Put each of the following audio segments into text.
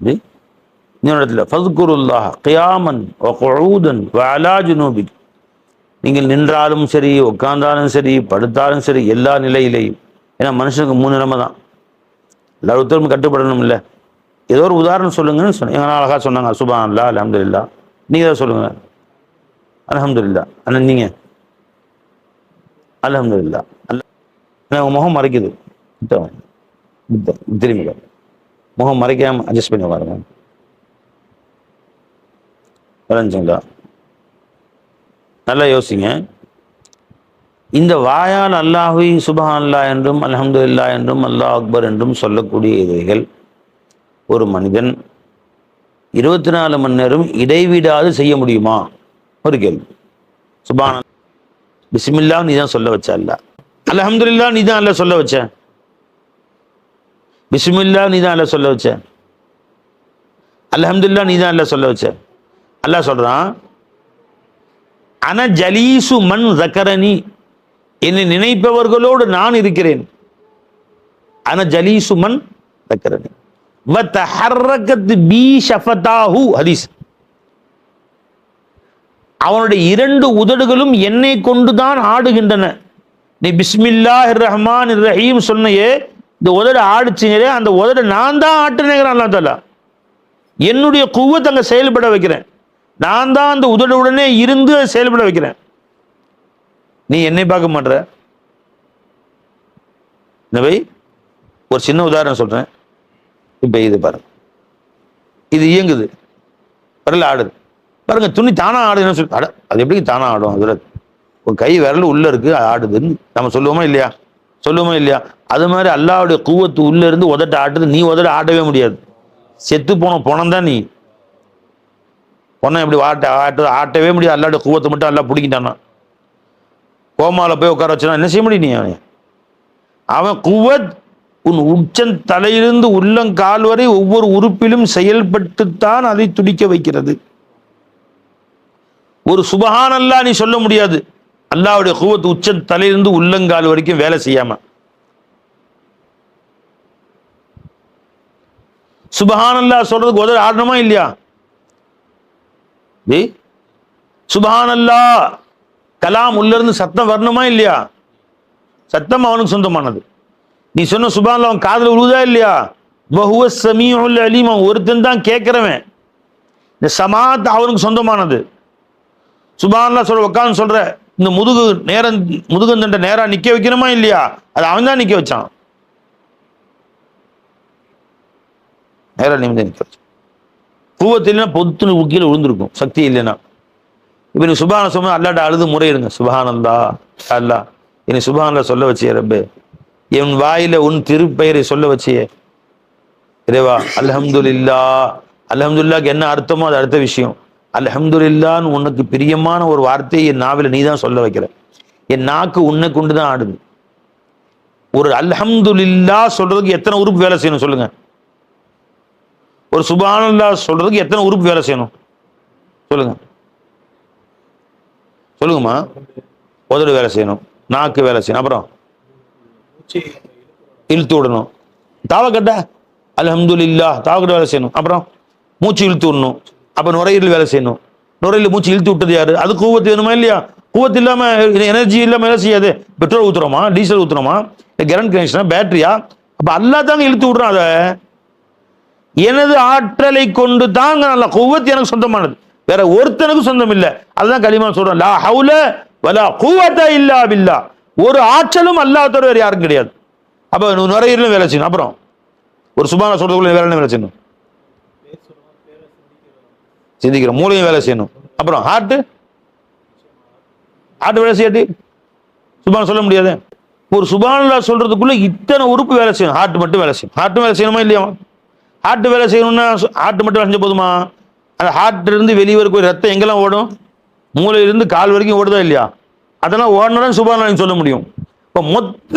இன்னொரு இடத்துல ஃபதுக்குருல்லாஹ் கியாமன் ஒகூதன் வலாஜு நீங்கள் நின்றாலும் சரி உட்கார்ந்தாலும் சரி படுத்தாலும் சரி எல்லா நிலையிலையும். ஏன்னா மனுஷனுக்கு மூணு நிலைமை தான். எல்லா ஒருத்தரும் கட்டுப்படணும் இல்லை ஏதோ ஒரு உதாரணம் சொல்லுங்கன்னு சொன்ன எங்கள் அழகா சொன்னாங்க சுபான் அல்லா அலமதுல்லா நீங்க ஏதாவது சொல்லுங்க. அலமதுல்லா அண்ணா நீங்க. அலமதுல்லா அல்ல உங்கள் முகம் மறைக்குது. திரும்பி முகம் மறைக்காம அட்ஜஸ்ட் பண்ணி பாருங்க விளைஞ்சுங்களா நல்லா யோசிங்க. இந்த வாயால் அல்லாஹுவை சுபஹான் அல்லா என்றும் இல்லா என்றும் அல்லாஹ் அக்பர் என்றும் சொல்லக்கூடிய இவைகள் ஒரு மனிதன் இருபத்தி நாலு மணி நேரம் இடைவிடாது செய்ய முடியுமா? ஒரு கேள்வி. சுபான பிஸ்மில்லா நீ தான் சொல்ல வச்ச அல்ல. அல்ஹம்துலில்லா நீ தான் அல்ல சொல்ல வச்ச. பிஸ்மில்லா நீ தான் அல்ல சொல்ல வச்ச. அலஹம்துல்லா நீ தான் அல்ல சொல்ல வச்ச. அல்லாஹ் சொல்றான் அன ஜலீசு மண் ஜக்கரணி என்னை நினைப்பவர்களோடு நான் இருக்கிறேன். அன ஜலீசு மண் ஜக்கரணி ஹதீஸ். அவனுடைய இரண்டு உதடுகளும் என்னை கொண்டுதான் ஆடுகின்றன. நீ பிஸ்மில்லா ரஹ்மான் ரஹீம் சொன்னையே இந்த உதடு ஆடிச்சிங்களே அந்த உதடு நான் தான் ஆட்டுனேங்கிறான் அல்லா தாலா என்னுடைய குவத்தை அங்கே செயல்பட வைக்கிறேன். நான் தான் அந்த உதடுடனே இருந்து அதை செயல்பட வைக்கிறேன். நீ என்னை பார்க்க மாட்ற? நவை ஒரு சின்ன உதாரணம் சொல்கிறேன் இப்போ இது பாருங்க. இது இயங்குது. விரல் ஆடுது. பாருங்க துணி தானாக ஆடுதுன்னு சொல்லி அது எப்படி தானாக ஆடும்? அதுல ஒரு கை விரல் உள்ளே இருக்குது அது ஆடுதுன்னு நம்ம சொல்லுவோமா இல்லையா? சொல்லுவோமா இல்லையா? அது மாதிரி அல்லாவுடைய கூவத்து உள்ள இருந்து உதட்ட ஆட்டுது. நீ உதட்ட ஆட்டவே முடியாது. செத்து போன பணம் தான் நீ. பொண்ணை எப்படி ஆட்ட ஆட்டு ஆட்டவே முடியாது. அல்லாவுடைய கூவத்தை மட்டும் அல்லா பிடிக்கிட்டானா கோமாவில் போய் உட்கார வச்சுனா என்ன செய்ய முடியும் நீ அவன்? அவன் குவத் உன் உச்சன் தலையிலிருந்து உள்ளங்கால் வரை ஒவ்வொரு உறுப்பிலும் செயல்பட்டுத்தான் அதை துடிக்க வைக்கிறது. ஒரு சுபகானல்லா நீ சொல்ல முடியாது. அல்லாவுடைய குவத் உச்ச தலையிலிருந்து உள்ளங்கால் வரைக்கும் வேலை செய்யாம. சுபஹானல்லா சொல்றதுக்கு உதவி ஆடணுமா இல்லையா? சுபஹானல்லா கலாம் உள்ள இருந்து சத்தம் வரணுமா இல்லையா? சத்தம் அவனுக்கு சொந்தமானது. நீ சொன்ன சுபான்ல அவன் காதல உழுதா இல்லையா? வஹுவ சமீஉல் அலீம் அவன் ஒருத்தன் தான் கேட்கிறவன். இந்த சமாத் அவனுக்கு சொந்தமானது. சுபான்லாம் சொல்ற உட்காந்து சொல்ற. இந்த முதுகு நேரம் முதுகந்தண்ட நேரா நிற்க வைக்கணுமா இல்லையா? அது அவன் தான் நிற்க வச்சான். நேரா நிமிந்து நிற்க வச்சான். கூவத்து இல்லைன்னா பொத்துன்னு கீழே விழுந்திருக்கும். சக்தி இல்லைன்னா. இப்போ நீ சுபான சொன்னா அல்லாட்ட அழுது முறையிடுங்க. சுபானந்தா அல்லா என்னை சுபானந்தா சொல்ல வச்சிய ரப்பே. என் வாயில உன் திருப்பெயரை சொல்ல வச்சியே. இறைவா அலமதுல்லா அலமதுல்லாக்கு என்ன அர்த்தமோ அது அடுத்த விஷயம். அலஹம்துல்லான்னு உனக்கு பிரியமான ஒரு வார்த்தையை என் நாவில நீ தான் சொல்ல வைக்கிற. என் நாக்கு உன்னை கொண்டு தான் ஆடுது. ஒரு அல்ஹம்துலில்லா சொல்றதுக்கு எத்தனை உறுப்பு வேலை செய்யணும் சொல்லுங்க. ஒரு சுபானல்லா சொல்றதுக்கு எத்தனை உறுப்பு வேலை செய்யணும்? சொல்லுங்க. சொல்லுங்கம்மா. உதடு வேலை செய்யணும். நாக்கு வேலை செய்யணும். அப்புறம்? இழுத்து விடணும். தாவக்கட்டை அலஹம்துல்லா தாவக்கட்டை வேலை செய்யணும். அப்புறம்? மூச்சு இழுத்து விடணும். அப்போ நுரையீரல் வேலை செய்யணும். நுரையில் மூச்சு இழுத்து விட்டது யாரு? அது கூவத்து வேணுமா இல்லையா? கூவத்து இல்லாமல் எனர்ஜி இல்லாமல் வேலை செய்யாது. பெட்ரோல் ஊற்றுறோமா டீசல் ஊற்றுறோமா கரண்ட் கனெக்ஷனா பேட்டரியா அப்போ அல்லா தாங்க இழுத்து விட்றோம் அதை. எனது ஆற்றலை கொண்டு தாங்க நல்ல குவத்து எனக்கு சொந்தமானது. வேற ஒருத்தனுக்கும் சொந்தம் இல்லை. அதுதான் களிமா சொல்றோம் லா ஹவுல வலா குவத்த இல்லா பில்லா. ஒரு ஆற்றலும் அல்லாத்தோட வேற யாரும் கிடையாது. அப்போ நுரையீரலும் வேலை செய்யணும். அப்புறம் ஒரு சுபான சொல்றதுக்குள்ள வேலை வேலை செய்யணும்? சிந்திக்கிற மூளையும் வேலை செய்யணும். அப்புறம் ஹார்ட் ஹார்ட் வேலை செய்யாட்டி சுபான் சொல்ல முடியாது. ஒரு சுபானல்லா சொல்றதுக்குள்ள இத்தனை உறுப்பு வேலை செய்யணும். ஹார்ட் மட்டும் வேலை செய்யணும். ஹார்ட்டும் வேலை செய்யணுமா இல்லையா? ஹார்ட் வேலை செய்யணும்னா ஹார்ட் மட்டும் வேலை செஞ்ச போதுமா? அந்த ஹார்ட்ல இருந்து வெளியே போய் ரத்தம் எங்கெல்லாம் ஓடும்? மூளையிலிருந்து கால் வரைக்கும் ஓடுதா இல்லையா? அதெல்லாம் ஓடணும் சுபானா சொல்ல முடியும். இப்போ மொத்த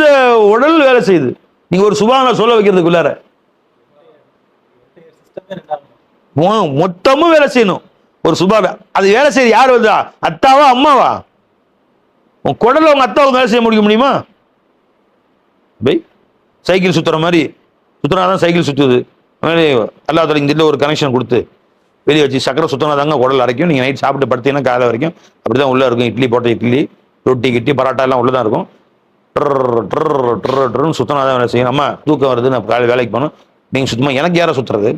உடல் வேலை செய்யுது. நீங்க ஒரு சுபானா சொல்ல வைக்கிறதுக்குள்ளார. மொத்தமும் வேலை செய்யணும். ஒரு சுபாவை. அது வேலை செய்யுது யார் வருதா? அத்தாவா அம்மாவா? உன் குடல உங்க அத்தாவுக்கு வேலை செய்ய முடிக்க முடியுமா? பை சைக்கிள் சுத்துற மாதிரி. சுத்துனாதான் சைக்கிள் சுத்துது. அதனால அல்லா இந்த ஒரு கனெக்ஷன் கொடுத்து வெளியே வச்சு சக்கரை சுத்தம் தாங்க குடல் அரைக்கும். நீங்கள் நைட் சாப்பிட்டு படுத்தீங்கன்னா காலை வரைக்கும் அப்படிதான் உள்ள இருக்கும். இட்லி போட்ட இட்லி ரொட்டி கிட்டி பரோட்டா எல்லாம் உள்ள தான் இருக்கும். ட்ரர் ட்ரர் ட்ரர் ட்ரர்னு சுத்தினா தான் வேலை செய்யணும் அம்மா தூக்கம் வருது நான் காலை வேலைக்கு போகணும். நீங்கள் சுத்தமாக எனக்கு யாரை சுத்துறது?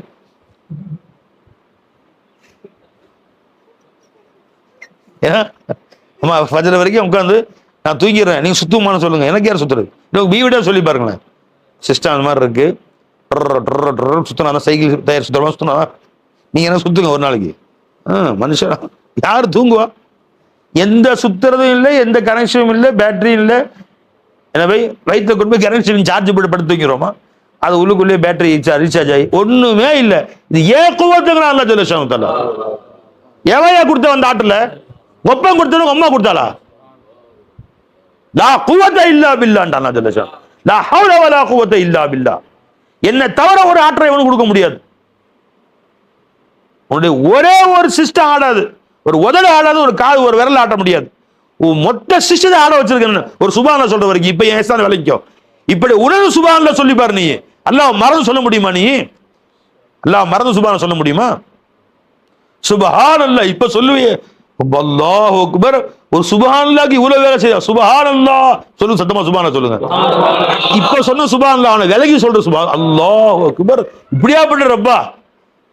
ஏன்னா அம்மா ஃபஜர் வரைக்கும் உட்காந்து நான் தூங்கிடுறேன். நீங்கள் சுத்தமான சொல்லுங்க. எனக்கு யார் சுத்துறது? இல்லை வீவிடா சொல்லி பாருங்களேன். சிஸ்டம் அந்த மாதிரி இருக்கு. ட்ரர் ட்ரர் ட்ரர் சைக்கிள் டயர் சுத்தமா சுத்தினா நீங்க என்ன சுத்துங்க ஒரு நாளைக்கு? ஆ, மனுஷன்? யார் தூங்குவா? எந்த சுத்துறதும் இல்லை எந்த கனெக்ஷனும் இல்லை பேட்டரியும் இல்லை. எனவே வயிற்று கொண்டு போய் கனெக்ஷன் சார்ஜ் போட்டு படுத்து தூங்கிறோமா அது உள்ளுக்குள்ளேயே பேட்டரி ரீசார்ஜ் ஆகி ஒன்றுமே இல்லை. இது ஏன் குவத்துங்கிறான் அல்ல ஜலசம் தலை எவையா கொடுத்த வந்த ஆட்டில்? ஒப்பம் கொடுத்தவங்க அம்மா கொடுத்தாளா? லா குவத்த இல்லா பில்லான்டான் நான் லா ஹவுல வலா குவத்த இல்லா பில்லா. என்ன தவிர ஒரு ஆற்றலை இவனுக்கு கொடுக்க முடியாது. உன்னுடைய ஒரே ஒரு சிஸ்டம் ஆடாது. ஒரு உதடு ஆடாது ஒரு காது ஒரு விரல் ஆட்ட முடியாது. உன் மொத்த சிஸ்டத்தை ஆட வச்சிருக்கேன் ஒரு சுபான சொல்ற வரைக்கும். இப்ப ஏசான விளைக்கோ இப்படி உணவு சுபான்ல சொல்லி பாரு நீ. அல்லாஹ் மறந்து சொல்ல முடியுமா நீ? அல்லாஹ் மறந்து சுபான சொல்ல முடியுமா? சுபஹான் அல்ல இப்ப சொல்லுவே அல்லாஹ் அக்பர். ஒரு சுபஹான்லாக்கு இவ்வளவு வேலை செய்ய சுபஹான் அல்லா சொல்லுங்க சத்தமா சுபான சொல்லுங்க. இப்ப சொன்ன சுபான் அல்லா அவனை விலகி சொல்ற சுபான் அல்லாஹ் அக்பர். இப்படியாப்பட்ட ரப்பா.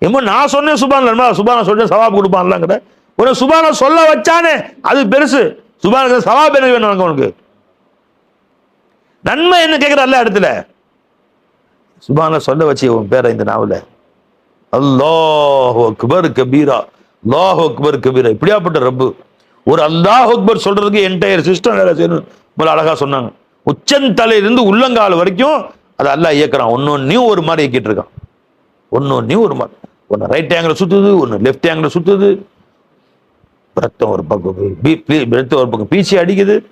ஏமோ நான் சொன்னேன் சுபான் சுபான சொல்லிட்டு சவாப் கொடுப்பான்லாங்கிற உன சுபான சொல்ல வச்சானே அது பெருசு. சுபானுக்கு சவாப் என்ன வேணும் உனக்கு? நன்மை என்ன கேட்கிற அல்ல இடத்துல? சுபான சொல்ல வச்சு உன் பேரை இந்த நாவல. அல்லாஹ் அக்பர் கபீரா. லாஹ் அக்பர் கபீரா. இப்படியாப்பட்ட ரப்பு. ஒரு அல்லாஹ் அக்பர் சொல்றதுக்கு என்டையர் சிஸ்டம் வேலை செய்யணும். முதல்ல அழகா சொன்னாங்க. உச்சந்தலையிலிருந்து உள்ளங்கால் வரைக்கும் அதை அல்லாஹ் இயக்குறான். ஒன்னொன்னையும் ஒரு மாதிரி இயக்கிட்டு இருக்கான். ஒன்னொன்னையும் ஒரு மாதிரி. ஒன்று ரைட் ஆங்கிள் சுத்துது ஒன்று லெஃப்ட் ஆங்கிள் சுத்துது. ரத்தம் ஒரு பக்கம் ரத்தம் ஒரு பக்கம். பீச்சி அடிக்குது.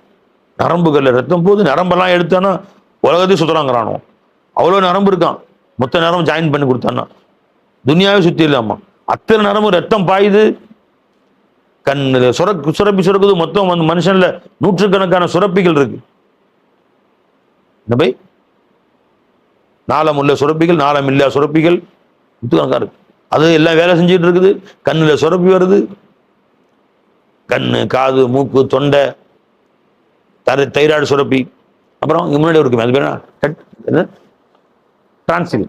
நரம்புகளில் ரத்தம் போகுது. நரம்பெல்லாம் எடுத்தானா உலகத்தையும் சுற்றுறாங்கிறானோ அவ்வளோ நரம்பு இருக்கான். மொத்த நேரம் ஜாயின் பண்ணி கொடுத்தானா துனியாவே சுத்தி இல்லாமா அத்தனை நரம்பு ரத்தம் பாயுது. கண் சுரக்கு சுரப்பி சுரக்குது. மொத்தம் வந்து மனுஷன்ல நூற்றுக்கணக்கான சுரப்பிகள் இருக்கு. என்ன பை நாளம் உள்ள சுரப்பிகள் நாளம் இல்லா சுரப்பிகள். நூற்றுக்கணக்காக இருக்கு. அது எல்லாம் வேலை செஞ்சுட்டு இருக்குது. கண்ணில் சுரப்பி வருது. கண் காது மூக்கு தொண்டை தர தைராய்டு சுரப்பி. அப்புறம் முன்னாடி இருக்குமே அது பேர் என்ன? டிரான்சில்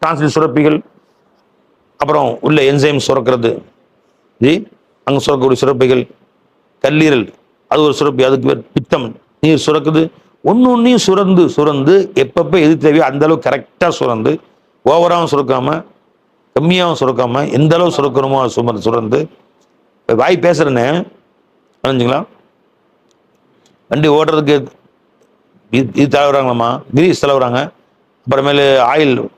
டிரான்சில் சுரப்பிகள். அப்புறம் உள்ள என்சைம் சுரக்கிறது. ஜி? அங்கே சுரக்கக்கூடிய சுரப்பிகள் கல்லீரல் அது ஒரு சுரப்பி அதுக்கு பித்தம் நீர் சுரக்குது. ஒன்று ஒன்றையும் சுரந்து சுரந்து எப்பப்போ எது தேவையோ அந்த அளவு கரெக்டாக சுரந்து ஓவராகவும் சுரக்காமல் கம்மியாகவும் சுரக்காமல் எந்த அளவு சுரக்கணுமோ அது சுமர் சுரந்து. வாய் பேசுறேன்னு புரிஞ்சுங்களா? வண்டி ஓடுறதுக்கு இது- இது தலைவராங்களாம்மா கிரீஸ் தலைவராங்க அப்புறமேலு ஆயில்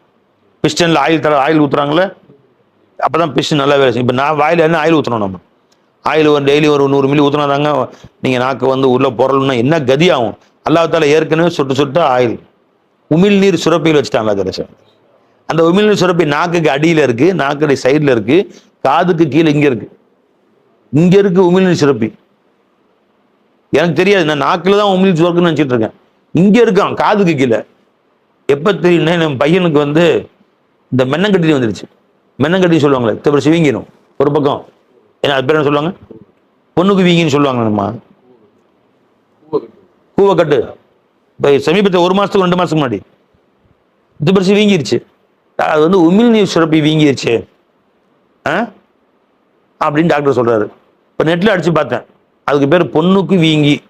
பிஸ்டனில் ஆயில் தர ஆயில் ஊற்றுறாங்களே அப்போ தான் பிஷ் நல்லா வேலை செய்யும். இப்போ நான் வாயில் என்ன ஆயில் ஊற்றணும் நம்ம? ஆயில் ஒரு டெய்லி ஒரு நூறு மில்லி ஊற்றினா தாங்க நீங்கள் நாக்கு வந்து உள்ளே பொருள்னா என்ன கதி ஆகும் அல்லாஹால ஏற்கனவே சுட்டு சுட்டு ஆயில். உமிழ் நீர் சுரப்பிகள் வச்சுட்டாங்க தரிசனம் அந்த உமிழ் நீர் சுரப்பி நாக்குக்கு அடியில் இருக்குது நாக்குடைய சைடில் இருக்குது காதுக்கு கீழே இங்கே இருக்குது இங்கே இருக்குது உமிழ்நீர் சுரப்பி. எனக்கு தெரியாது நான் நாக்கில் தான் உமிழ் சுரக்குன்னு நினச்சிட்டு இருக்கேன். இங்கே இருக்கான் காதுக்கு கீழே. எப்போ தெரியும்னா என் பையனுக்கு வந்து இந்த மென்னங்கட்டி வந்துடுச்சு மென்னங்கட்டின்னு சொல்லுவாங்களே தவிர சிவிங்கிடும் ஒரு பக்கம். ஏன்னா அது பேர் என்ன சொல்லுவாங்க? பொண்ணுக்கு வீங்கின்னு சொல்லுவாங்க நம்ம கூவக்கட்டு. இப்போ சமீபத்தில் ஒரு மாதத்துக்கு ரெண்டு மாதத்துக்கு முன்னாடி. இது பரிசு வீங்கிருச்சு. அது வந்து உமிழ்நீர் சுரப்பி வீங்கிருச்சு. ஆ? அப்படின்னு டாக்டர் சொல்கிறாரு இப்போ நெட்டில் அடித்து பார்த்தேன். அதுக்கு பேர் பொண்ணுக்கு வீங்கி.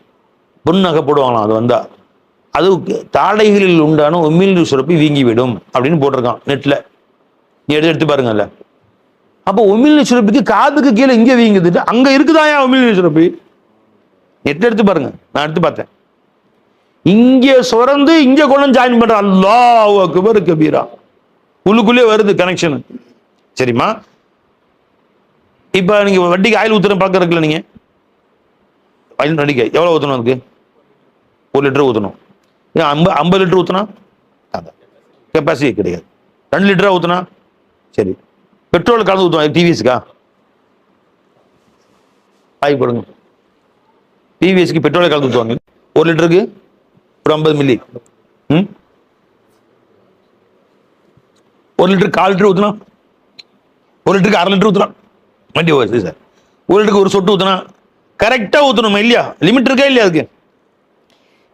பொண்ணு போடுவாங்களாம் அது வந்தால் அது தாடைகளில் உண்டான உமிழ்நீர் சுரப்பி வீங்கி விடும் அப்படின்னு போட்டிருக்கான் நெட்டில் நீ எடுத்து எடுத்து பாருங்கல்ல. அப்போ உமிழ்நீர் சுரப்பிக்கு காதுக்கு கீழே இங்கே வீங்குது அங்கே இருக்குதாயா உமிழ்நீர் சுரப்பி? எடுத்து எடுத்து பாருங்க. நான் எடுத்து பார்த்தேன். இங்கே சுரந்து இங்கே கொண்டு ஜாயின் பண்ற அல்லா அக்பர் கபீரா. உள்ளுக்குள்ளே வருது கனெக்ஷன் சரிம்மா? இப்போ நீங்கள் வட்டிக்கு ஆயில் ஊத்துற பழக்கம் இல்லை நீங்கள் ஆயில் வண்டிக்கு. எவ்வளோ ஊற்றணும் அதுக்கு? ஒரு லிட்டர் ஊற்றணும் ஏன் ஐம்பது ஐம்பது லிட்டர் ஊற்றினா அதான். கெப்பாசிட்டி கிடையாது. ரெண்டு லிட்டரா ஊற்றினா சரி. பெட்ரோல் கலந்து ஊற்றுவாங்க டிவிஎஸ்க்கா ஆய் போடுங்க. டிவிஎஸ்க்கு பெட்ரோல் கலந்து ஊற்றுவாங்க ஒரு லிட்டருக்கு? ஒரு ஐம்பது மில்லி. ம்? ஒரு லிட்டருக்கு கால் லிட்டர் ஊற்றினா ஒரு லிட்டருக்கு அரை லிட்டர் ஊற்றுறான் வண்டி ஓகே சார் ஒரு லிட்டருக்கு ஒரு சொட்டு ஊற்றினா கரெக்டாக ஊற்றணுமா இல்லையா? லிமிட் இருக்கா இல்லையா அதுக்கு?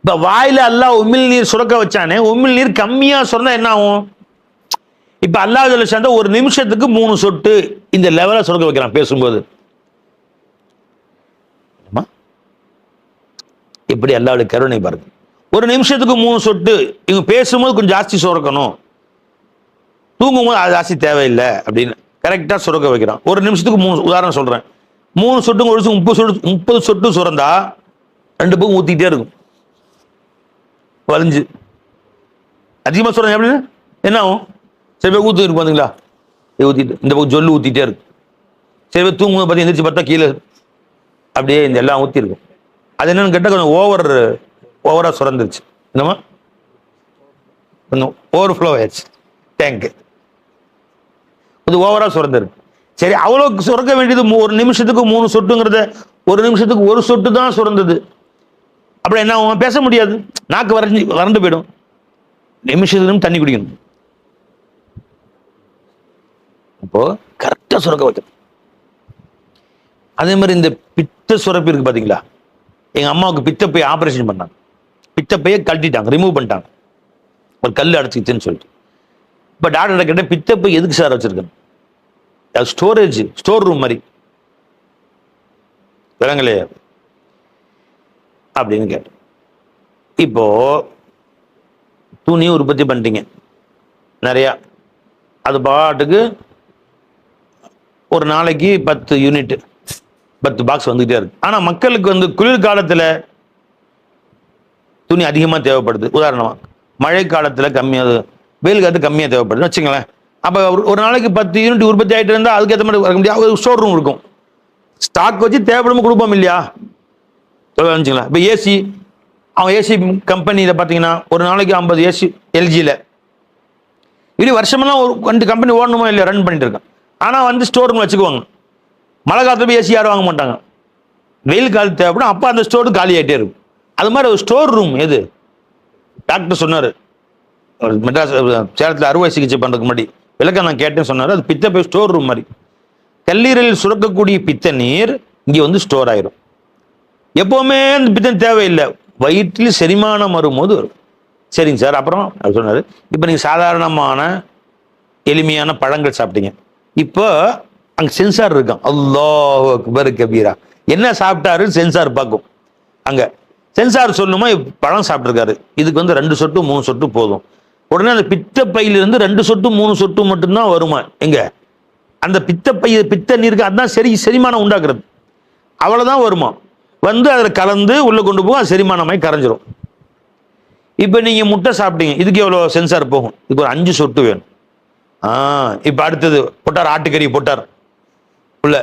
இப்போ வாயில் எல்லாம் உமிழ் நீர் சுரக்க வச்சானே உமிழ் நீர் கம்மியாக சுரந்தா என்ன ஆகும்? இப்போ அல்லாஹ் ஜல்ல ஒரு நிமிஷத்துக்கு மூணு சொட்டு இந்த லெவலில் சுரக்க வைக்கிறான் பேசும்போது. எப்படி அல்லாவுடைய கருணை பாருங்க. ஒரு நிமிஷத்துக்கு மூணு சொட்டு இவங்க பேசும்போது கொஞ்சம் ஜாஸ்தி சுரக்கணும். தூங்கும்போது அது ஜாஸ்தி தேவையில்லை அப்படின்னு கரெக்டாக சுரக்க வைக்கிறான். ஒரு நிமிஷத்துக்கு மூணு உதாரணம் சொல்கிறேன் மூணு சொட்டு ஒரு நிமிஷம் முப்பது சொட்டு முப்பது சொட்டு சுரந்தா ரெண்டு பக்கம் ஊற்றிக்கிட்டே இருக்கும். வலிஞ்சு. அதிகமாக சுரங்க எப்படின்னு என்ன ஆகும்? சில பேர் ஊற்றி இருக்கும் பார்த்தீங்களா இது ஊற்றிட்டு இந்த பக்கம் ஜொல்லு ஊற்றிட்டே இருக்கும் சில பேர் தூங்கும்போது பார்த்து எந்திரிச்சு பார்த்தா கீழே அப்படியே இந்த எல்லாம் ஊற்றிருக்கும் அது என்னன்னு கேட்டால் கொஞ்சம் ஓவர் ஓவராக சுரந்துருச்சு. என்னம்மா? கொஞ்சம் ஓவர் ஃப்ளோ ஆயிடுச்சு டேங்க்கு கொஞ்சம் ஓவரா சுரந்துருக்கு. சரி அவ்வளோ சுரக்க வேண்டியது மூ- ஒரு நிமிஷத்துக்கு மூணு சொட்டுங்கிறத ஒரு நிமிஷத்துக்கு ஒரு சொட்டு தான் சுரந்தது. அப்புறம் என்ன ஆகும்? பேச முடியாது. நாக்கு வரைஞ்சி வறண்டு போயிடும். நிமிஷத்துலையும் தண்ணி குடிக்கணும். அப்போ கரெக்டாக சுரக்க வைக்கணும். அதே மாதிரி இந்த பித்த சுரப்பு இருக்கு பாத்தீங்களா? எங்க அம்மாவுக்கு பித்தப்பை ஆபரேஷன் பண்ணாங்க. பித்தப்பையை கழட்டிட்டாங்க ரிமூவ் பண்ணிட்டாங்க. ஒரு கல் அடைச்சிக்கிச்சுன்னு சொல்லிட்டு. இப்போ டாக்டர் கேட்டால் பித்தப்பை எதுக்கு சார் வச்சிருக்கேன் அது ஸ்டோரேஜ் ஸ்டோர் ரூம் மாதிரி. விலங்கலையே அப்படின்னு கேட்டேன். இப்போ துணியும் உற்பத்தி பண்ணிட்டீங்க. நிறையா. அது பாட்டுக்கு ஒரு நாளைக்கு பத்து யூனிட் பத்து பாக்ஸ் வந்துகிட்டே இருக்கு. ஆனா மக்களுக்கு வந்து குளிர்காலத்துல துணி அதிகமா தேவைப்படுது. உதாரணமா மழை காலத்துல கம்மியாக வெயில் காலத்து கம்மியா தேவைப்படுதுன்னு வச்சுங்களேன் அப்ப ஒரு- ஒரு நாளைக்கு பத்து யூனிட் உற்பத்தி ஆயிட்டு இருந்தா அதுக்கேற்ற மாதிரி வர முடியாது. ஒரு ஸ்டோர் ரூம் இருக்கும். ஸ்டாக் வச்சு தேவைப்படும் கொடுப்போம் இல்லையா? வச்சுங்களேன் இப்போ ஏசி அவன் ஏசி கம்பெனியில் பார்த்தீங்கன்னா ஒரு நாளைக்கு ஐம்பது ஏசி எல்ஜியில் இப்படி வருஷமெல்லாம் ஒரு ரெண்டு கம்பெனி ஓடணுமோ இல்லையா? ரன் பண்ணிட்டு இருக்கான். ஆனால் வந்து ஸ்டோர் ரூம் வச்சுக்குவாங்க. மழை காலத்தில் போய் ஏசி யாரும் வாங்க மாட்டாங்க. வெயில் காலத்து தேவைப்படும் அப்போ அந்த ஸ்டோர் காலி ஆகிட்டே இருக்கும். அது மாதிரி ஒரு ஸ்டோர் ரூம் எது? டாக்டர் சொன்னார். மெட்ராஸ் சேலத்தில் அறுவை சிகிச்சை பண்ணுறதுக்கு முன்னாடி. விளக்கம் நான் கேட்டேன்னு சொன்னார். அது பித்த போய் ஸ்டோர் ரூம் மாதிரி. கல்லீரலில் சுரக்கக்கூடிய பித்த நீர் இங்கே வந்து ஸ்டோர் ஆயிரும். எப்போவுமே அந்த பித்தம் தேவையில்லை. வயிற்றில் செரிமானம் வரும்போது வரும். சரிங்க சார். அப்புறம் அவர் சொன்னார் இப்போ நீங்கள் சாதாரணமான எளிமையான பழங்கள் சாப்பிட்டீங்க. இப்போ அங்கே சென்சார் இருக்கும். அல்லாஹ் அக்பர் கபீரா. என்ன சாப்பிட்டாருன்னு சென்சார் பார்க்கும். அங்கே. சென்சார் சொல்லுமா பழம் சாப்பிட்ருக்காரு இதுக்கு வந்து ரெண்டு சொட்டு மூணு சொட்டு போதும். உடனே அந்த பித்த பையிலிருந்து ரெண்டு சொட்டு மூணு சொட்டு மட்டும்தான் வருமா? எங்க? அந்த பித்த பை பித்த நீருக்கு அதுதான் சரி செரிமானம் உண்டாக்குறது. அவ்வளோதான் வருமா? வந்து அதில் கலந்து உள்ளே கொண்டு போகும் அது செரிமானமாய் கரைஞ்சிரும். இப்போ நீங்கள் முட்டை சாப்பிட்டீங்க. இதுக்கு எவ்வளோ சென்சார் போகும்? இதுக்கு ஒரு அஞ்சு சொட்டு வேணும். இப்போ அடுத்தது போட்டார் ஆட்டுக்கறி போட்டார். உள்ள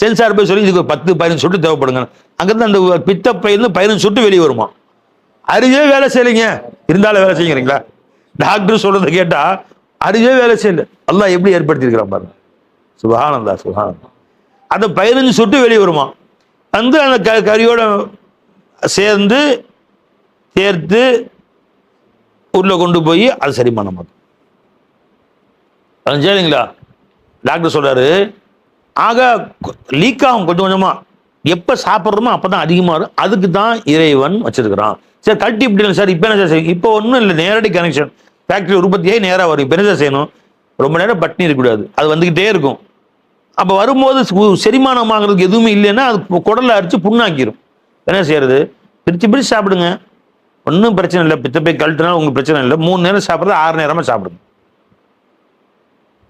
சென்சார் போய் சொல்லி இதுக்கு பத்து பதினஞ்சு சுட்டு தேவைப்படுங்க. அங்கிருந்து அந்த பித்த பயிர் பதினஞ்சு சுட்டு வெளியே வருமா? அறிவே வேலை செய்யலைங்க. இருந்தாலும் வேலை செய்யுங்கிறீங்களா? டாக்டர் சொல்றதை கேட்டா அறிவே வேலை செய்யல. அல்லாஹ் எப்படி ஏற்படுத்தியிருக்கிறான் பாருங்க. சுபானந்தா சுபானந்தா அந்த பதினஞ்சு சுட்டு வெளியே வருமா? வந்து அந்த க கறியோட சேர்ந்து சேர்த்து உள்ள கொண்டு போய் அது சரி பண்ண மாட்டோம். சரிங்களா டாக்டர் சொல்கிறாரு ஆக லீக் ஆகும் கொஞ்சம் கொஞ்சமாக எப்போ சாப்பிட்றோமோ அப்போ தான் அதிகமாக வரும். அதுக்கு தான் இறைவன் வச்சிருக்கிறான். சரி கட்டி இப்படி இல்லை சார் இப்போ என்ன சார் செய்யும் இப்போ ஒன்றும் இல்லை நேரடி கனெக்ஷன் ஃபேக்ட்ரி உற்பத்தியாகி நேராக வரும். இப்போ என்ன சார் செய்யணும்? ரொம்ப நேரம் பட்டினி இருக்கக்கூடாது. அது வந்துக்கிட்டே இருக்கும். அப்போ வரும்போது செரிமானம் வாங்குறதுக்கு எதுவுமே இல்லைன்னா அது குடலை அரித்து புண்ணாக்கிடும் புண்ணாக்கிரும். என்ன செய்யறது? பிரித்து பிரித்து சாப்பிடுங்க. ஒன்றும் பிரச்சனை இல்லை. பித்தப்பை கழட்டுனா உங்களுக்கு பிரச்சனை இல்லை. மூணு நேரம் சாப்பிட்றது ஆறு நேரமாக சாப்பிடுங்க.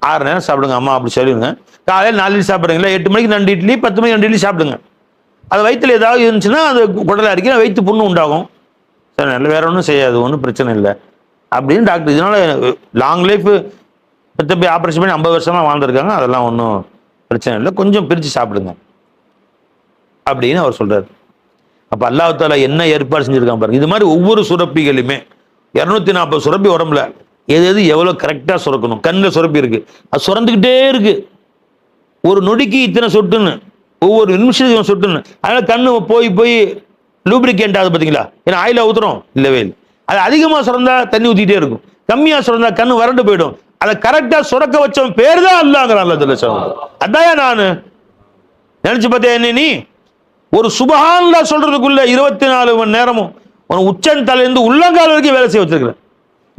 ஆறு நேரம் சாப்பிடுங்க அம்மா அப்படி சொல்லிடுங்க. காலையில் நாலு இட்லி சாப்பிடுங்களா எட்டு மணிக்கு ரெண்டு இட்லி பத்து மணிக்கு ரெண்டு இட்லி சாப்பிடுங்க. அது வயிற்றில் ஏதாவது இருந்துச்சுன்னா அது குடலை அடிக்க வயிற்று புண்ணு உண்டாகும். சரி நல்ல வேற ஒன்றும் செய்யாது ஒன்றும் பிரச்சனை இல்லை. அப்படின்னு டாக்டர் இதனால லாங் லைஃப் பித்தப்பை ஆப்ரேஷன் பண்ணி ஐம்பது வருஷமாக வாழ்ந்துருக்காங்க அதெல்லாம் ஒன்றும் பிரச்சனை இல்லை. கொஞ்சம் பிரித்து சாப்பிடுங்க. அப்படின்னு அவர் சொல்கிறார் அப்போ அல்லாஹால என்ன ஏற்பாடு செஞ்சிருக்கான் பாருங்க. இது மாதிரி ஒவ்வொரு சுரப்பிகளுமே இரநூத்தி நாற்பது சுரப்பி உடம்புல எது எது எவ்வளோ கரெக்டாக சுரக்கணும். கண்ணில் சுரப்பி இருக்கு. அது சுரந்துக்கிட்டே இருக்கு. ஒரு நொடிக்கு இத்தனை சொட்டுன்னு ஒவ்வொரு நிமிஷத்துக்கு சொட்டுன்னு. அதனால் கண்ணு போய் போய் லூப்ரிகேண்ட் ஆகுது பார்த்தீங்களா ஏன்னா ஆயில ஊற்றுறோம் இல்லவே இல்லை. அது அதிகமாக சுரந்தா தண்ணி ஊற்றிக்கிட்டே இருக்கும். கம்மியாக சுரந்தா கண்ணு வறண்டு போயிடும். அதை கரெக்டாக சுரக்க வச்சவன் பேர் தான் அல்லாங்கிறான் அல்லா அதான் நான். நினச்சி பார்த்தியா என்ன நீ? ஒரு சுபஹான்லா சொல்றதுக்குள்ள இருபத்தி நாலு மணி நேரமும் உன் உச்சன் தலையிருந்து உள்ளங்கால் வரைக்கும் வேலை செய்ய வச்சிருக்கிறேன்.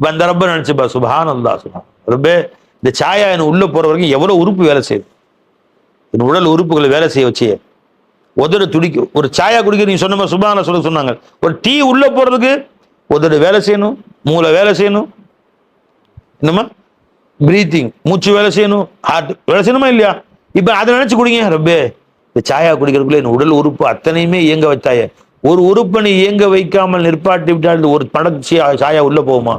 அந்த ரப்ப நினைச்சுப்பா சுபான் அல்லா சுபான் ரப்பே இந்த சாயா என்ன உள்ள போற வரைக்கும் எவ்வளவு உறுப்பு வேலை செய்யுது? என் உடல் உறுப்புகளை வேலை செய்ய வச்சு உதடு துடிக்கும் ஒரு சாயா குடிக்க நீ சொன்ன மாதிரி சுபான சொல்ல சொன்னாங்க. ஒரு டீ உள்ள போறதுக்கு உதடு வேலை செய்யணும் மூளை வேலை செய்யணும். என்னம்மா? பிரீத்திங் மூச்சு வேலை செய்யணும் ஹார்ட் வேலை செய்யணுமா இல்லையா? இப்போ அதை நினச்சி குடிங்க ரப்பே. இந்த சாயா குடிக்கிறதுக்குள்ள என் உடல் உறுப்பு அத்தனையுமே இயங்க வைத்தாயே. ஒரு உறுப்பை நீ இயங்க வைக்காமல் நிற்பாட்டி விட்டால் ஒரு படச்சி சாயா உள்ளே போகுமா?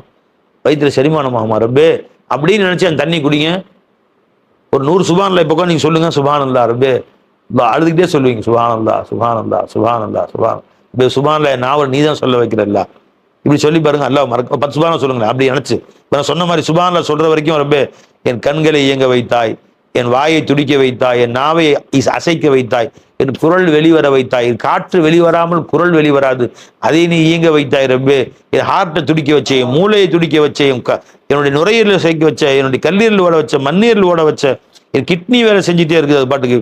வயிற்றுல செரிமானமாகுமா ரப்பே? அப்படின்னு நினைச்சு அந்த தண்ணி குடிங்க. ஒரு நூறு சுபான்ல இப்போ நீங்க சொல்லுங்க சுபானந்தா ரப்பே. பா, அழுதுகிட்டே சொல்லுவீங்க சுபானந்தா சுபானந்தா சுபானந்தா சுபான் இப்போ சுபான்ல நாவல் நீ தான் சொல்ல வைக்கிறல்ல. இப்படி சொல்லி பாருங்க அல்ல மறக்க பத்து சுபான சொல்லுங்களேன் அப்படி நினைச்சு. இப்போ நான் சொன்ன மாதிரி சுபான்ல சொல்ற வரைக்கும் ரப்பே என் கண்களை இயங்க வைத்தாய் என் வாயை துடிக்க வைத்தாய் என் நாவை அசைக்க வைத்தாய். என் குரல் வெளிவர வைத்தாய். காற்று வெளிவராமல் குரல் வெளிவராது. அதை நீ இயங்க வைத்தாய் ரப்பே. என் ஹார்ட்டை துடிக்க வச்சே மூளையை துடிக்க வச்சே என் க- என்னுடைய நுரையீரலில் சேர்க்க வச்ச என்னுடைய கல்லீரல் ஓட வச்ச மண்ணீரல் ஓட வச்ச என் கிட்னி வேலை செஞ்சுட்டே இருக்குது அது பாட்டுக்கு.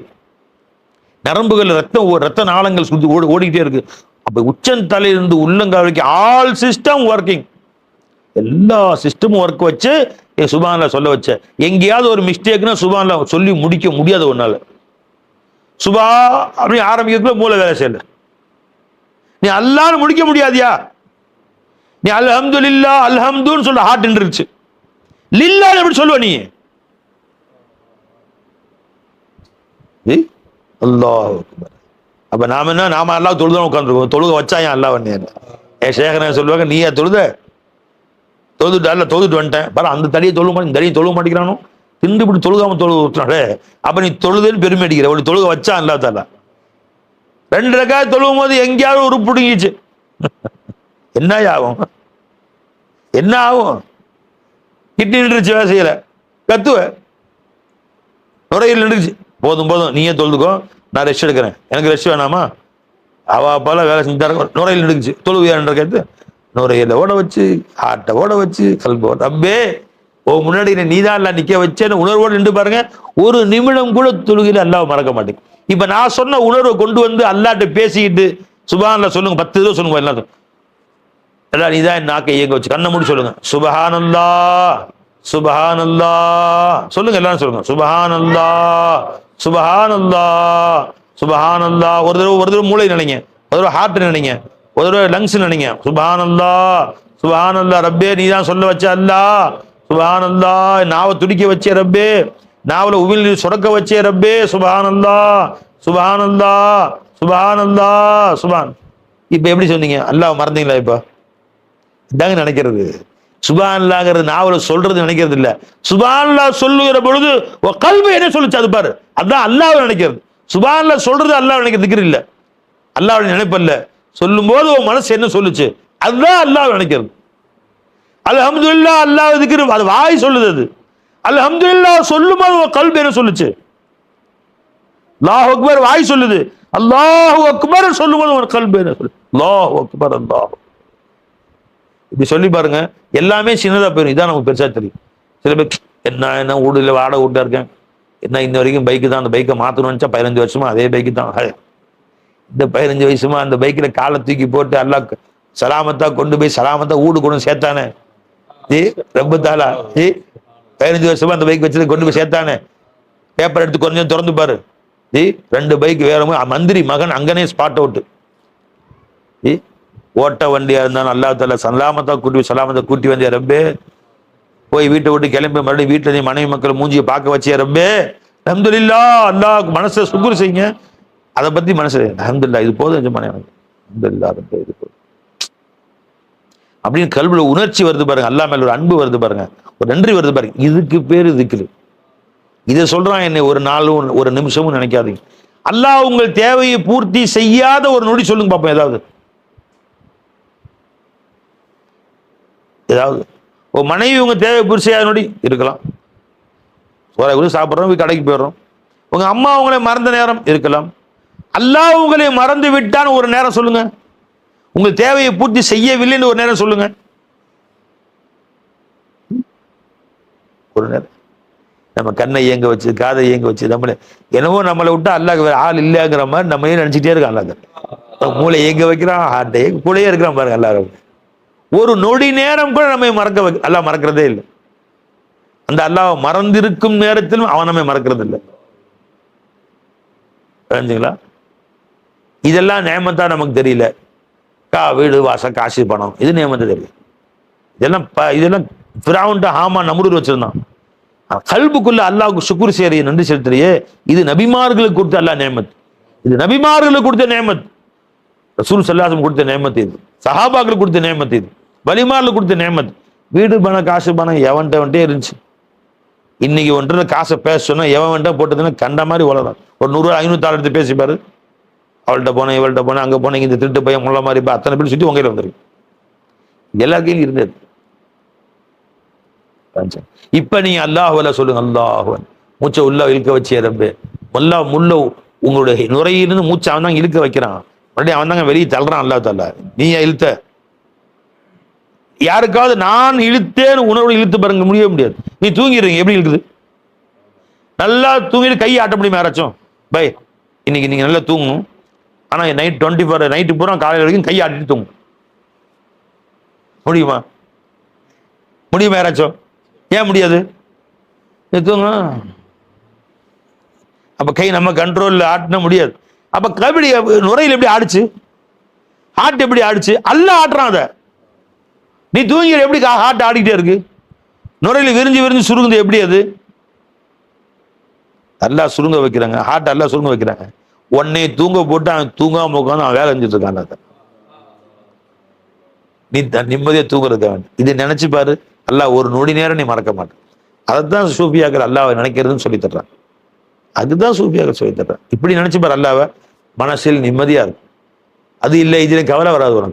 நரம்புகள் ரத்தம் ரத்த நாளங்கள் சுத்தி ஓடி ஓடிக்கிட்டே இருக்கு அப்போ உச்சன் தலையிலிருந்து உள்ளங்கால் வரைக்கும் ஆல் சிஸ்டம் ஒர்க்கிங் எல்லா சிஸ்டமும் ஒர்க் வச்சு என் சுபான்ல சொல்ல வச்ச. எங்கேயாவது ஒரு மிஸ்டேக்னா சுபான்ல சொல்லி முடிக்க முடியாது ஒன்னால சுபா அப்படி ஆரம்பிக்கிறதுக்குள்ள மூளை வேலை செய்யல. நீ அல்லான்னு முடிக்க முடியாதியா? நீ அல்ஹம்துலில்லா அல்ஹம்துன்னு சொல்ல ஹார்ட் இருந்துருச்சு லில்லா எப்படி சொல்லுவ நீ? அல்லாஹ் அப்ப நாம என்ன நாம அல்லாஹ் தொழுதான் உட்காந்துருக்கோம் தொழுக வச்சா ஏன் அல்லாஹ் வந்தேன்? ஏன் சேகரன் சொல்லுவாங்க நீயா தொழுத? தொழுதுட்டு அல்ல தொழுதுட்டு வந்துட்டேன். பாரு அந்த தடியை தொழுக மாட்டேன் இந்த தடியை தொழுக மாட்டேங்கிறானோ? திண்டு இப்படி தொழுகாம தொழுக ஊத்துறாடே அப்ப நீ தொழுதுன்னு பெருமை அடிக்கிற. அப்படி தொழுக வச்சா அல்லா தாலா. ரெண்டு ரெக்காய் தொழுகும் போது எங்கேயாவது ஒரு பிடுங்கிச்சு என்ன ஆகும்? என்ன ஆகும்? கிட்னி நின்றுச்சு வேலை செய்யலை கத்துவ. நுரையில் நின்றுச்சு போதும் போதும். நீயே தொழுதுக்கோ. நான் ரெஸ்ட் எடுக்கிறேன். எனக்கு ரெஸ்ட் வேணாமா? அவ அப்பால வேலை செஞ்சு தர நுரையில் நின்றுச்சு தொழுவியான்ற கேட்டு நுரையில ஓட வச்சு ஹார்ட்டை ஓட வச்சு கல்பு ஓட அப்பே ஓ முன்னாடி நீதான் எல்லாம் நிக்க வச்சேன்னு உணர்வோடு நின்று பாருங்க. ஒரு நிமிடம் கூட தொழுகையில அல்லாவ மறக்க மாட்டேங்க இப்ப நான் சொன்ன உணர்வை கொண்டு வந்து அல்லாட்ட பேசிக்கிட்டு சுபான்ல சொல்லுங்க பத்து தடவை சொல்லுங்க எல்லாம் நீ நீதான் என் நாக்கை இயங்க வச்சு கண்ணை மூடி சொல்லுங்க. சுபஹானல்லா சுபஹானல்லா சொல்லுங்க எல்லாரும் சொல்லுங்க. சுபஹானல்லா சுபஹானல்லா சுபஹானல்லா ஒரு தடவை ஒரு தடவை மூளை நினைங்க. ஒரு தடவை ஹார்ட் நினைங்க. ஒரு தடவை லங்ஸ் நினைங்க. சுபஹானல்லா சுபஹானல்லா ரப்பே நீ தான் சொல்ல வச்ச அல்லா சுபானந்தா நாவை துடிக்க வச்சே ரப்பே. நாவல உமிழ் நீர் சுரக்க வச்சே ரப்பே. சுபானந்தா சுபானந்தா சுபானந்தா சுபான். இப்ப எப்படி சொன்னீங்க? அல்லாஹ் மறந்தீங்களா இப்ப? இதாங்க நினைக்கிறது. சுபான்லாங்கிறது நாவல சொல்றது நினைக்கிறது இல்ல. சுபான்லா சொல்லுகிற பொழுது கல்வி என்ன சொல்லுச்சு அது பாரு. அதான் அல்லாஹ் நினைக்கிறது. சுபான்லா சொல்றது அல்லாஹ் நினைக்கிறதுக்கு இல்லை இல்ல. அல்லாஹ் நினைப்பல்ல சொல்லும் போது உன் மனசு என்ன சொல்லுச்சு? அதுதான் அல்லாஹ் நினைக்கிறது. அலஹம்துல்லா அல்லாஹ் திக்கிற அது வாய் சொல்லுது அது. அலஹம்துல்லா சொல்லும் போது உன் கல்வி என்ன சொல்லுச்சு? அல்லாஹ் அக்பர் வாய் சொல்லுது. அல்லாஹ் அக்பர் சொல்லும் போது உன் கல்வி என்ன சொல்லு அல்லாஹு அக்பர் அல்லாஹ். இப்படி சொல்லி பாருங்க. எல்லாமே சின்னதா போயிடும் இதான் நமக்கு பெருசா தெரியும். சில பேர் என்ன என்ன ஊடுல வாடகை வீட்டாக இருக்கேன். என்ன இன்ன வரைக்கும் பைக்கு தான் அந்த பைக்கை மாற்றணும்னு நினைச்சா பதினஞ்சு வருஷமா அதே பைக்கு தான் இந்த பதினஞ்சு வயசுமா அந்த பைக்கில் காலை தூக்கி போட்டு எல்லாம் சலாமத்தா கொண்டு போய் சலாமத்தா வீடு கொண்டு சேர்த்தானே. ஏ ரொம்ப தாளா? ஏ பதினஞ்சு வருஷமா அந்த பைக் வச்சது கொண்டு போய் சேர்த்தானே? பேப்பர் எடுத்து கொஞ்சம் திறந்து பாரு. ஏ ரெண்டு பைக் வேற மந்திரி மகன் அங்கனே ஸ்பாட் அவுட்டு ஏ ஓட்ட வண்டியா இருந்தாலும் அல்லா தால சலாமத்தா கூட்டி சலாமத்தை கூட்டி வந்தியா ரப்பே? போய் வீட்டை விட்டு கிளம்பி மறுபடியும் வீட்டுல நீ மனைவி மக்கள் மூஞ்சியை பார்க்க வச்சியா ரப்பே? அஹமதுல்லா அல்லாஹ் மனசை சுக்குர் செய்யுங்க. அதை பத்தி மனசு அஹமதுல்லா இது போதும் மனைவி அஹமதுல்லா ரப்பே இது அப்படின்னு கல்வியில் உணர்ச்சி வருது பாருங்க. அல்லா மேல ஒரு அன்பு வருது பாருங்க. ஒரு நன்றி வருது பாருங்க. இதுக்கு பேர் இதுக்கு இதை சொல்றான் என்னை ஒரு நாளும் ஒரு நிமிஷமும் நினைக்காதீங்க. அல்லாஹ் உங்கள் தேவையை பூர்த்தி செய்யாத ஒரு நொடி சொல்லுங்க பார்ப்போம் ஏதாவது. ஏதாவது. ஒரு மனைவி உங்க தேவை பூர்த்தி செய்யாத நொடி இருக்கலாம். சோறை கூட சாப்பிட்றோம் கடைக்கு போயிடுறோம். உங்க அம்மா உங்களை மறந்த நேரம் இருக்கலாம். அல்லாஹ் உங்களை மறந்து விட்டான்னு ஒரு நேரம் சொல்லுங்க. உங்கள் தேவையை பூர்த்தி செய்யவில்லைன்னு ஒரு நேரம் சொல்லுங்க. ஒரு நேரம். நம்ம கண்ணை இயங்க வச்சு காதை இயங்க வச்சு நம்மள என்னவோ நம்மளை விட்டு அல்லாஹ் வேற ஆள் இல்லைங்கிற மாதிரி நம்ம ஏன் நினைச்சிட்டே இருக்கான் அல்லாஹ் மூளை இயங்க வைக்கிறான் ஹார்ட்டை கூடயே இருக்கிறான் பாருங்க எல்லாரும் ஒரு நொடி நேரம் கூட நம்ம மறக்க வைக்க அல்லாஹ் மறக்கிறதே இல்லை. அந்த அல்லாஹ் மறந்திருக்கும் நேரத்திலும் அவன் நம்மை மறக்கிறது இல்லை. புரிஞ்சுங்களா? இதெல்லாம் நேமத்தா நமக்கு தெரியல. கா வீடு வாசம் காசு பணம். இது நியமத்தை தெரியும் இதெல்லாம் ப- இதெல்லாம் ஃபிரௌன்ட்ட ஹாமா நமுருர் வச்சிருந்தான். கல்புக்குள்ள அல்லாவுக்கு சுக்குர் சேரிய நன்றி செலுத்துறியே இது நபிமார்களுக்கு கொடுத்த அல்லாஹ் நேமத் இது நபிமார்களுக்கு கொடுத்த நேமத் ரசூல் சல்லாசம் கொடுத்த நேமத் இது. சஹாபாக்களுக்கு கொடுத்த நேமத் இது. வலிமாரில் கொடுத்த நேமத் வீடு பணம் காசு பணம் எவன்ட்ட வந்துட்டே இருந்துச்சு. இன்னைக்கு ஒன்று காசை பேச சொன்னா எவன் வேண்டாம் போட்டதுன்னா கண்ட மாதிரி வளரும் ஒரு நூறு ஐநூத்தாறு எடுத்து பேசிப்பாரு அவள்கிட்ட போனேன் இவள்கிட்ட போனேன் அங்க போனேன் இந்த திருட்டு பையன் முள்ள மாதிரி இப்போ அத்தனை பேர் சுற்றி உங்க வந்துருக்கு. எல்லா கையிலும் இருந்தது. இப்போ இப்ப நீ அல்லாஹுல சொல்லுங்க அல்லாஹுவன் மூச்சை உள்ள இழுக்க வச்சு ரப்பே. முல்லா முள்ள உங்களுடைய நுரையிலிருந்து மூச்சை அவன் தான் இழுக்க வைக்கிறான். மறுபடியும் அவன் தாங்க வெளியே தள்ளுறான் அல்லா தல்ல நீ இழுத்த? யாருக்காவது நான் இழுத்தேன்னு உணர்வு இழுத்து பாருங்க முடியவே முடியாது. நீ தூங்கிடுறீங்க எப்படி இழுக்குது? நல்லா தூங்கிட்டு கை ஆட்ட முடியுமா யாராச்சும்? பை இன்னைக்கு நீங்க நல்லா தூங்கணும். ஆனால் நைட் டுவெண்ட்டி ஃபோர் நைட்டு பூரா காலையில் வரைக்கும் கை ஆட்டிட்டு தூங்கும் முடியுமா? முடியுமா யாராச்சும்? ஏன் முடியாது? நீ தூங்க. கை நம்ம கண்ட்ரோலில் ஆட்டினா முடியாது. அப்போ கபடி நுரையில் எப்படி ஆடிச்சு? ஹார்ட் எப்படி ஆடிச்சு? அல்ல ஆட்டுறான் அதை. நீ தூங்கிற எப்படி ஹார்ட் ஆடிக்கிட்டே இருக்கு? நுரையில் விரிஞ்சு விரிஞ்சு சுருங்குது எப்படி அது? நல்லா சுருங்க வைக்கிறாங்க. ஹார்ட் நல்லா சுருங்க வைக்கிறாங்க. உன்னை தூங்க போட்டு அவன் தூங்காம உட்காந்து அவன் வேலை செஞ்சுட்டு இருக்கான் அதை. நீ த- நிம்மதியா தூங்குறது அவன். இது நினைச்சு பாரு. அல்லாஹ் ஒரு நொடி நேரம் நீ மறக்க மாட்டேன். அதைத்தான் சூஃபியாக்கள் அல்லாவை நினைக்கிறதுன்னு சொல்லி தர்றான். அதுதான் சூஃபியாக்கள் சொல்லி தர்றான். இப்படி நினைச்சு பாரு அல்லாவை மனசில் நிம்மதியா இருக்கும். அது இல்லை இதுல கவலை வராது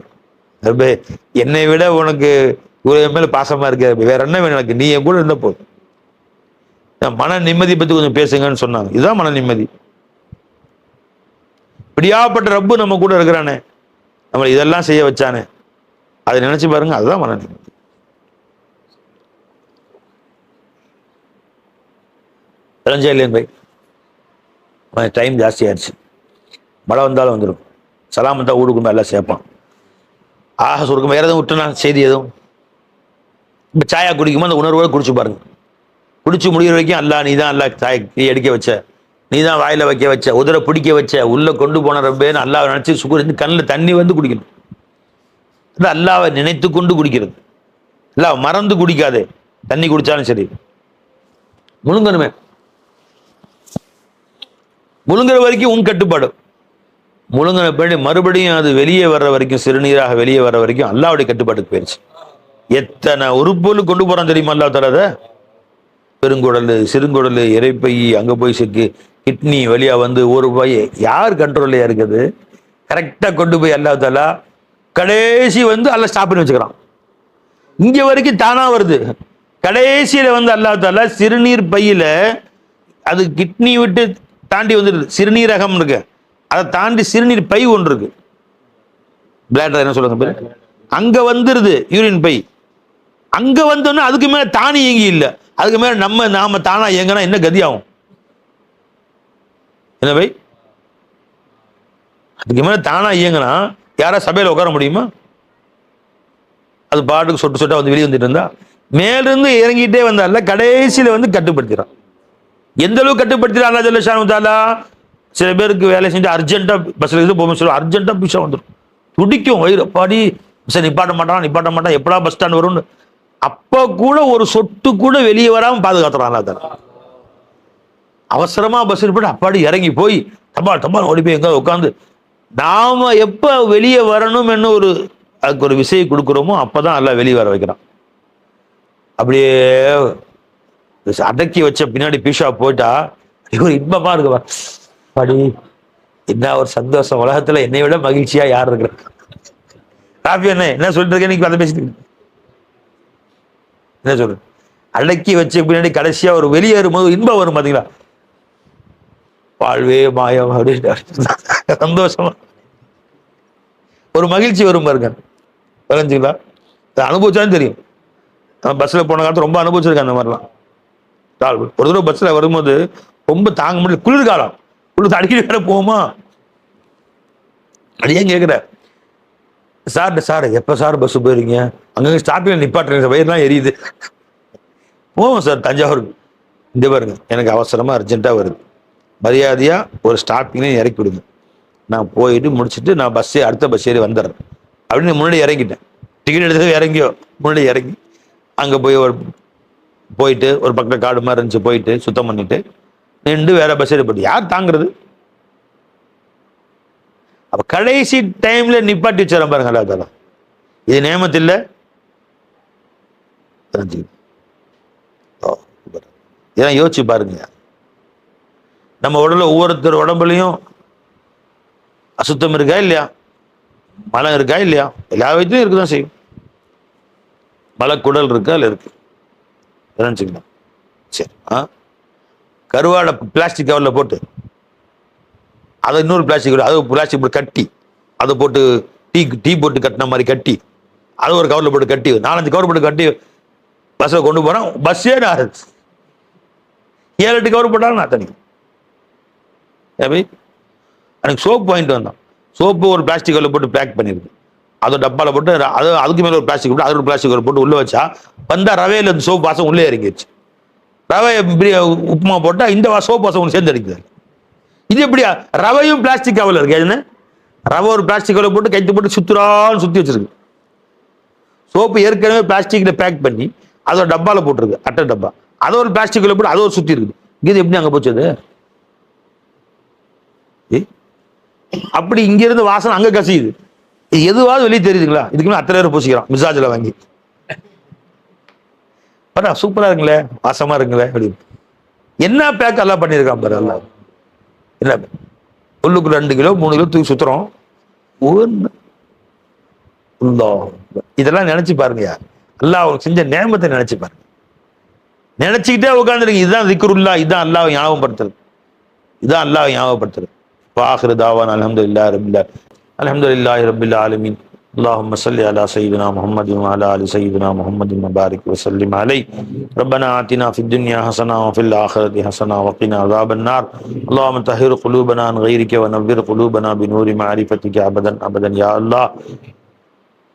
உனக்கு. என்னை விட உனக்கு ஒரு மேல பாசமா இருக்க வேற என்ன வேணும் எனக்கு நீ என் கூட இருந்த போதும். மன நிம்மதி பத்தி கொஞ்சம் பேசுங்கன்னு சொன்னாங்க. இதுதான் மன நிம்மதி. இப்படியாப்பட்ட ரப்பு நம்ம கூட இருக்கிறானே. நம்மளை இதெல்லாம் செய்ய வச்சானே. அதை நினைச்சு பாருங்க அதுதான் மன நிம்மதி தெரிஞ்சா இல்லையா பை? டைம் ஜாஸ்தி ஆயிடுச்சு. மழை வந்தாலும் வந்துடும் சலாம் வந்தால் ஊடுக்குமே எல்லாம் சேர்ப்பான். ஆக சுருக்கம் வேற எதுவும் விட்டுனா? செய்தி எதுவும்? இப்போ சாயா குடிக்கும்போது அந்த உணர்வோடு குடிச்சு பாருங்க. குடிச்சு முடிகிற வரைக்கும் அல்லா நீ தான் அல்லா சாய் நீ எடுக்க வச்ச நீ தான் வாயில வைக்க வச்ச உதிரை பிடிக்க வச்ச உள்ள கொண்டு போன ரப்பேன்னு அல்லாவை நினைச்சு சுகுர் கண்ணில் தண்ணி வந்து குடிக்கணும். அது அல்லாவை நினைத்து கொண்டு குடிக்கிறது. அல்லா மறந்து குடிக்காதே. தண்ணி குடிச்சாலும் சரி. முழுங்கணுமே. முழுங்குற வரைக்கும் உன் கட்டுப்பாடு. முழுங்கின பின்னாடி மறுபடியும் அது வெளியே வர்ற வரைக்கும் சிறுநீராக வெளியே வர்ற வரைக்கும் அல்லாவுடைய கட்டுப்பாட்டுக்கு போயிருச்சு. எத்தனை உறுப்புகள் கொண்டு போறான் தெரியுமா அல்லா தராத பெருங்குடல் சிறுங்குடல் இறைப்பை அங்க போய் சிக்கு கிட்னி வழியாக வந்து ஒரு பை யார் கண்ட்ரோல்லையாக இருக்குது? கரெக்டாக கொண்டு போய் அல்லா தாலா கடைசி வந்து அல்ல ஸ்டாப் பண்ணி வச்சுக்கிறான். இங்கே வரைக்கும் தானாக வருது. கடைசியில் வந்து அல்லா தாலா சிறுநீர் பையில் அது கிட்னி விட்டு தாண்டி வந்துடுது. சிறுநீரகம் இருக்கு. அதை தாண்டி சிறுநீர் பை ஒன்று இருக்கு. பிளாடர் என்ன சொல்லுங்க அங்கே வந்துடுது வந்துருது யூரின் பை. அங்கே வந்தோன்னா அதுக்கு மேலே தானி இயங்கி இல்லை. அதுக்கு மேலே நம்ம நாம தானாக இயங்கினா என்ன கதி ஆகும் என்ன பை? அதுக்கு மேலே தானா இயங்கினா யாரா சபையில் உட்கார முடியுமா? அது பாட்டுக்கு சொட்டு சொட்டா வந்து வெளியே வந்துட்டு இருந்தா மேலிருந்து இறங்கிட்டே வந்தால கடைசியில வந்து கட்டுப்படுத்திடுறான் எந்த அளவுக்கு கட்டுப்படுத்திடுறா அல்லா ஜல்ல சில பேருக்கு வேலை செஞ்சு அர்ஜென்ட்டாக பஸ்ல இருந்து போகும் சொல்லுவோம் அர்ஜென்ட்டா பிஷா வந்துடும் துடிக்கும். வயிறு பாடி சரி நிப்பாட்ட மாட்டான் நிப்பாட்ட மாட்டான் எப்படா பஸ் ஸ்டாண்ட் வரும்னு. அப்போ கூட ஒரு சொட்டு கூட வெளியே வராமல் பாதுகாத்துறான் அல்லா அவசரமாக அவசரமா பஸ் போட்டு அப்பாடி இறங்கி போய் தபால் தபால் ஓடி போய் எங்க உட்காந்து நாம எப்ப வெளியே வரணும் என்ன ஒரு அதுக்கு ஒரு விசையை கொடுக்குறோமோ அப்பதான் எல்லாம் வெளியே வர வைக்கிறான். அப்படியே அடக்கி வச்ச பின்னாடி பீஷா போயிட்டா ஒரு இன்பமா இருக்கு படி என்ன ஒரு சந்தோஷம். உலகத்துல என்னை விட மகிழ்ச்சியா யார் இருக்கிறா? காப்பி என்ன என்ன சொல்லிட்டு இருக்கேன் அதை பேசிட்டு என்ன சொல்ற அடக்கி வச்ச பின்னாடி கடைசியா ஒரு வெளியேறும் போது இன்பம் வரும் பாத்தீங்களா? வாழ்வே மாயம் அப்படின்னு சந்தோஷமா. ஒரு மகிழ்ச்சி வரும் பாருங்க. வரைஞ்சிங்களா அனுபவிச்சாலும் தெரியும். நான் பஸ்ஸில் போன காலத்தில் ரொம்ப அனுபவிச்சிருக்கேன் அந்த மாதிரிலாம். ஒரு தடவை பஸ்ஸில் வரும்போது ரொம்ப தாங்க முடியல. குளிர்காலம். குளிர் அடிக்கடி வேற போவோமா? அது ஏன் கேட்குற சார் சார் எப்போ சார் பஸ்ஸு போயிருங்க அங்கங்கே ஸ்டாப்பில் நிப்பாட்டுறீங்க சார். வயிறுலாம் எரியுது. போவோம் சார். தஞ்சாவூருக்கு. இந்த பாருங்க. எனக்கு அவசரமாக அர்ஜென்ட்டாக வருது. மரியாதையாக ஒரு ஸ்டாப்பிங்லேயும் இறக்கி விடுங்க. நான் போயிட்டு முடிச்சுட்டு நான் பஸ்ஸே அடுத்த பஸ் ஏறி வந்துடுறேன். அப்படின்னு முன்னாடி இறங்கிட்டேன். டிக்கெட் எடுத்து இறங்கியோ முன்னாடி இறங்கி அங்கே போய் ஒரு போயிட்டு ஒரு பக்கத்தில் காடு மாதிரி இருந்துச்சு போயிட்டு சுத்தம் பண்ணிட்டு நின்று வேற பஸ் ஏறி போட்டு யார் தாங்குறது? அப்போ கடைசி டைமில் நிப்பாட்டி வச்சிடறேன் பாருங்க அல்லா தாலா இது நியமத்தில் தெரிஞ்சுக்கணும். ஓ, யோசிச்சு பாருங்க. நம்ம உடலில் ஒவ்வொருத்தர் உடம்புலையும் அசுத்தம் இருக்கா இல்லையா? மலம் இருக்கா இல்லையா? எல்லா வயதுலையும் இருக்குதான் செய்யும். மலக்குடல் இருக்கா இல்லை இருக்கு? தெரிஞ்சுக்கணும் சரி ஆ? கருவாடை பிளாஸ்டிக் கவரில் போட்டு அதை இன்னொரு பிளாஸ்டிக் அது பிளாஸ்டிக் போட்டு கட்டி அதை போட்டு டீ டீ போட்டு கட்டின மாதிரி கட்டி அதை ஒரு கவரில் போட்டு கட்டி நாலஞ்சு கவர் போட்டு கட்டி பஸ்ஸில் கொண்டு போகிறேன் பஸ்ஸே நான் ஏழு எட்டு கவர் போட்டாலும் நான் தனி ஏபி எனக்கு சோப் வாங்கிட்டு வந்தோம். சோப்பு ஒரு பிளாஸ்டிக் கவரில் போட்டு பேக் பண்ணியிருக்கு அதை டப்பாவில் போட்டு அது அதுக்கு மேலே ஒரு பிளாஸ்டிக் போட்டு அது ஒரு பிளாஸ்டிக் போட்டு உள்ளே வச்சா வந்தா ரவையில் இந்த சோப்பு வாசம் உள்ளே இறங்கிடுச்சு ரவை உப்புமா போட்டால் இந்த வா- சோப் வாசம் ஒன்று சேர்ந்து அடிக்குது. இது எப்படியா ரவையும் பிளாஸ்டிக் கவரில் இருக்கு என்ன? ரவை ஒரு பிளாஸ்டிக் கவரில் போட்டு கைத்து போட்டு சுற்றுறான்னு சுற்றி வச்சிருக்கு. சோப்பு ஏற்கனவே பிளாஸ்டிக்கில் பேக் பண்ணி அதோட டப்பாவில் போட்டிருக்கு அட்டை டப்பா. அதை ஒரு பிளாஸ்டிக்கில் போட்டு அதை ஒரு சுற்றி இருக்குது. இது எப்படி அங்கே போச்சு அது? அப்படி இங்கிருந்து வாசனை அங்க கசியுது. எதுவாவது வெளியே தெரியுதுங்களா? இதுக்கு அத்தனை பேர் பூசிக்கிறோம் மிசாஜில் வாங்கி. பரா சூப்பரா இருக்குங்களே வாசமா இருக்குங்களே அப்படின்னு. என்ன பேக் எல்லாம் பண்ணியிருக்கான் பாரு எல்லாம் என்ன? உள்ளுக்கு ரெண்டு கிலோ மூணு கிலோ தூக்கி சுத்துறோம். இதெல்லாம் நினைச்சு பாருங்கயா அல்லா அவருக்கு செஞ்ச நேமத்தை நினைச்சு பாருங்க. நினைச்சுக்கிட்டே உட்காந்துருங்க இதுதான் திக்ருல்லா இதுதான் அல்லாவை ஞாபகப்படுத்துறது. இதுதான் அல்லாஹ் ஞாபகப்படுத்துறது. وآخر دعوانا الحمدللہ رب اللہ الحمدللہ رب العالمین. اللہم صلی علی سیدنا محمد وعلا علی سیدنا محمد مبارک وسلم علی ربنا آتنا فی الدنیا حسنا وفی الاخره حسنا وقنا عذاب النار. اللہم تحر قلوبنا عن غیرک ونور قلوبنا بنور معرفتک عبدا عبدا یا اللہ.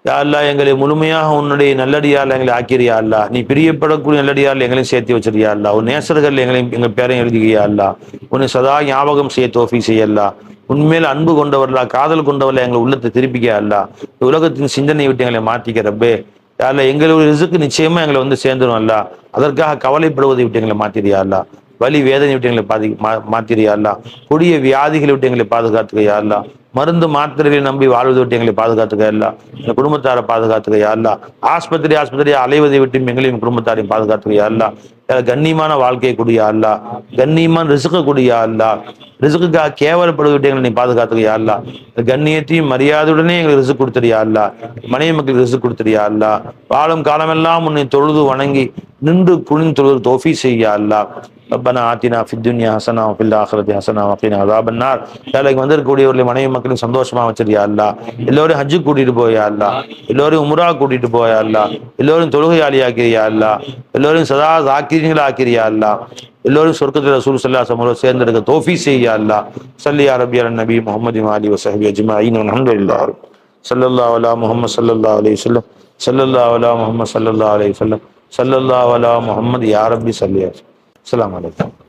யா எங்களை முழுமையாக உன்னுடைய நல்லடியால் எங்களை ஆக்கிறியா அல்லா நீ பிரியப்படக்கூடிய நல்லடியால் எங்களையும் சேர்த்து வச்சிருக்கியா அல்லா உன் நேசர்கள் எங்களையும் எங்கள் பேரையும் எழுதுகியா அல்லா உன்னை சதா ஞாபகம் செய்ய தோஃபி செய்யல்லா உண்மையில் அன்பு கொண்டவர்களா காதல் கொண்டவர்களா எங்களை உள்ளத்தை திருப்பிக்கா அல்லா உலகத்தின் சிந்தனை விட்டு எங்களை மாற்றிக்கிறப்பே அல்ல எங்களுடைய ரிசுக்கு நிச்சயமா எங்களை வந்து சேர்ந்துடும் அல்லா அதற்காக கவலைப்படுவதை விட்டு எங்களை மாத்திரியா அல்ல வலி வேதனை விட்டு எங்களை பாதி மா- மாத்திரியா அல்ல கொடிய வியாதிகளை விட்டு எங்களை பாதுகாத்துக்கையா அல்லா மருந்து மாத்திரைகளை நம்பி வாழ்வதை விட்டு எங்களை பாதுகாத்துக்க அல்லா இந்த குடும்பத்தாரை பாதுகாத்துக்க யாருலா ஆஸ்பத்திரி ஆஸ்பத்திரி அலைவதை விட்டு எங்களையும் குடும்பத்தாரையும் பாதுகாத்துக்க யாருலா கண்ணியமான வாழ்க்கையை குடியா அல்லா கண்ணியமான ரிசுக்கு குடியா அல்லா ரிசுக்குக்காக கேவலப்படுவதை எங்களை நீ பாதுகாத்துக்கியா அல்லா கண்ணியத்தையும் மரியாதையுடனே எங்களுக்கு ரிசு கொடுத்துறியா அல்லா மனைவி மக்களுக்கு ரிசு கொடுத்துறியா அல்லா வாழும் காலமெல்லாம் உன்னை தொழுது வணங்கி நின்று குனிந்து தொழுது தோஃபி செய்யா அல்லா ரப்பனா ஆத்தினா ஃபித்துன்யா ஹசனா ஃபில் ஆஹரதி ஹசனா அப்படின்னா அதாபன்னார் நாளைக்கு வந்திருக்கக்கூடியவர்களை மனைவி மக்களையும் சந்தோஷமா வச்சிருயா அல்லா எல்லோரும் ஹஜ்ஜு கூட்டிட்டு போயா அல்லா எல்லோரும் உமரா கூட்டிட்டு போயா அல்லா எல்லோரும் தொழுகையாளியாக்கிறியா அல்லா எல்லோரும் சதா சாக்கி ஆக்கிரீங்களா ஆக்கிரியா அல்லா எல்லோரும் சொர்க்கத்தில் ரசூல் சல்லா சமூக சேர்ந்தெடுக்க தோஃபி செய்யா அல்லா சல்லி யா ரப்பி நபி முகமது அலி வசஹபி அஜ்மாயின் அல்ஹம்துலில்லாஹ் சல்லல்லா அலா முகமது சல்லல்லா அலி சொல்லம் சல்லல்லா அலா முகமது சல்லல்லா அலி சொல்லம் சல்லல்லா அலா முகமது யாரபி சல்லியா ஸல்லி அஸ்ஸலாமு